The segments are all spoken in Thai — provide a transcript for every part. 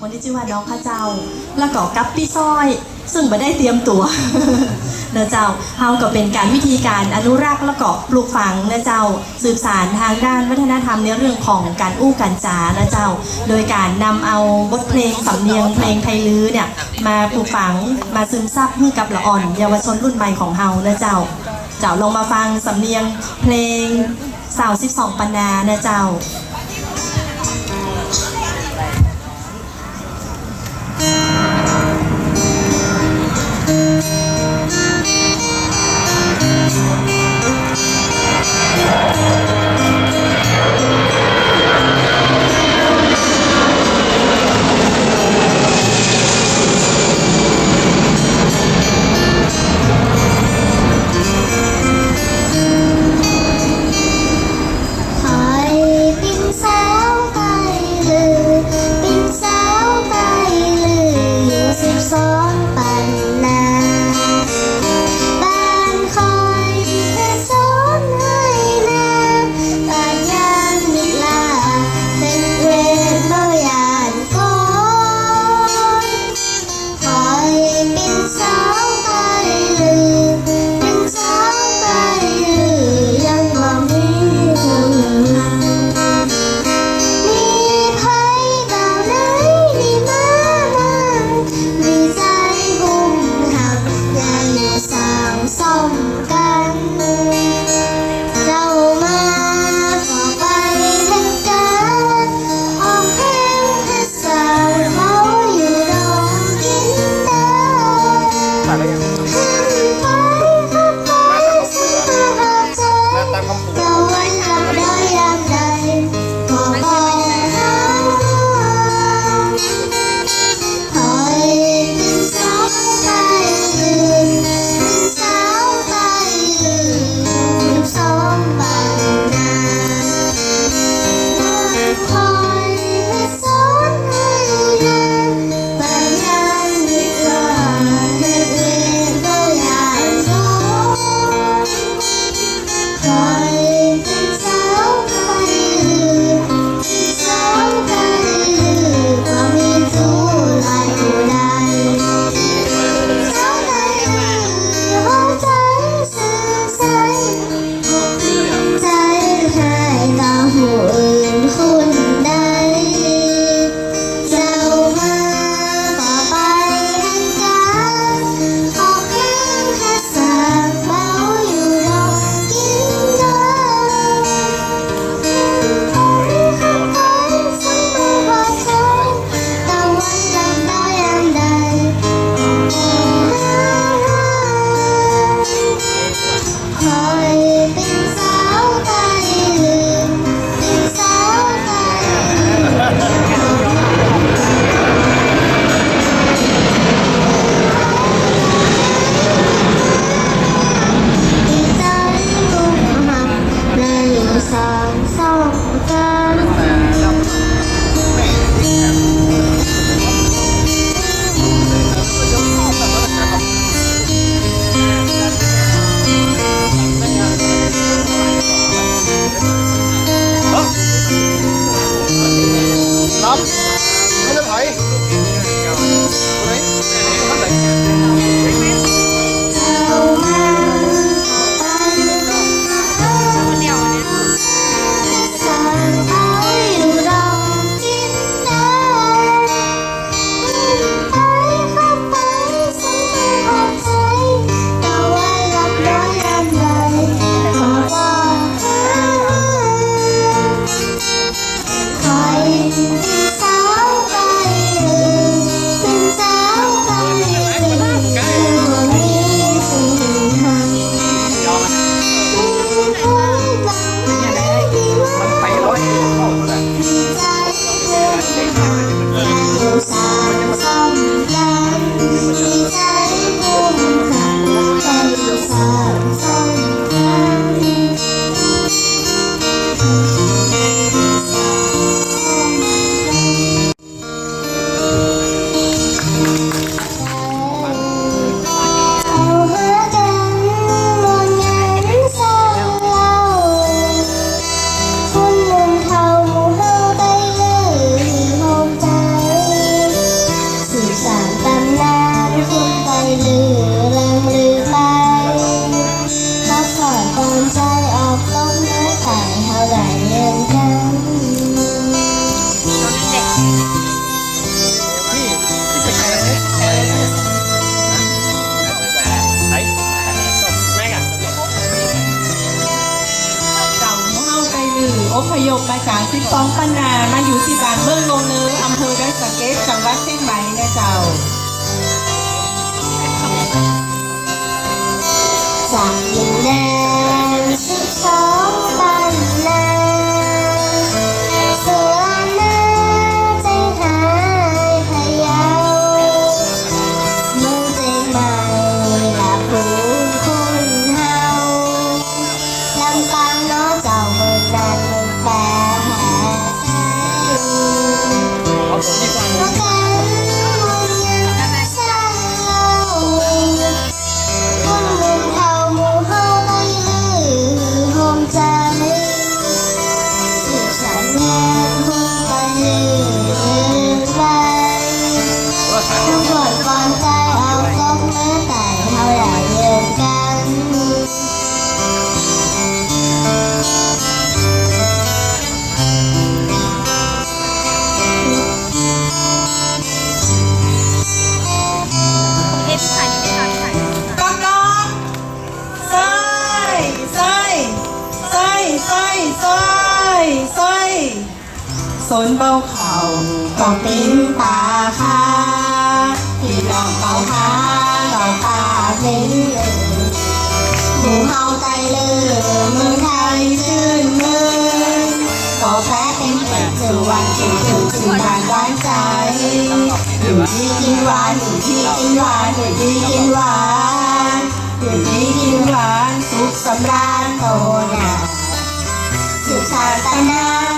คนที่ชื่อว่าน้องข้าเจ้า แล้วก็กับพี่ซ้อย ซึ่งไม่ได้เตรียมตัวนะเจ้าเฮาก็เป็นการวิธีการอนุรักษ์แล้วก็ปลูกฝังนะเจ้า สืบสานทางด้านวัฒนธรรมในเรื่องของการอู้การจานะเจ้า โดยการนำเอาบทเพลงสำเนียงเพลงไทยลื้อเนี่ยมาปลูกฝังมาซึมซับให้กับละอ่อน เยาวชนรุ่นใหม่ของเฮานะเจ้า เจ้าลองมาฟังสำเนียงเพลงสาวสิบสองปันนานะเจ้า ยพมาจากสิบสองปันนามาอยู่ที่บ้านเมืองโนเนออำเภอดอยสะเก็ดจังหวัดเชียงใหม่นะเจ้า สนเบาเข่าก็ปิ้นตาคาพี่น้องเก่าคาเก่าตาเป็นหมูเฮาใจลือเมืองไทยชื่นมืนก็แพ้เป็นเป็ดสวันที่ถึงชื่นบานหวานใจอยู่ดีกินหวานอยู่ดีกินหวานอยู่ดีกินหวานอยู่ดีกินหวานสุขสำราญโตนาสุขชาติตนา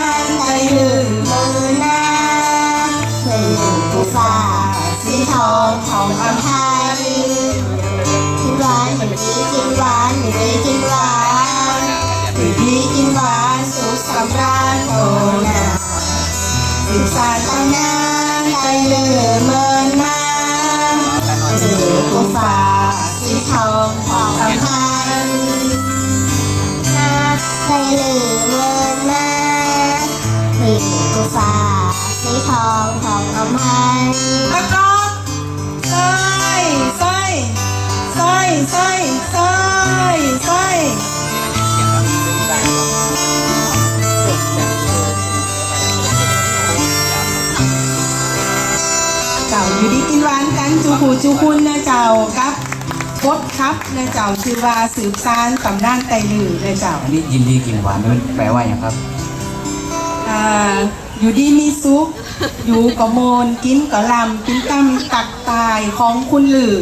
สืบสานตำนานใจเลือเมินมาเจือกุฟ้าสีทองของอำพันนาใจเลือเมินมาเจือกุฟ้าสีทองของอำพันก๊อกก๊อกใส่ใส่ใส่ใส่ใส่ใส่ เจ้าอยู่ดีกินหวานกันจูหูจูคุณนะเจ้าครับกดครับนะเจ้าชื่อว่าสืบสานตำนานไตลือนะเจ้าอันนี้ยินดีกินหวานมันแปลว่าอย่างครับอ่าอยู่ดีมีซุปอยู่กับโมนกินกับลำกินตำตักตายของคุณหลือ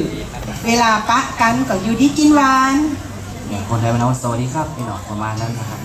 เวลาปะกันก็อยู่ดีกินหวานอย่างคนไทยมันเอาสวัสดีครับพี่น้องประมาณนั้นนะครับ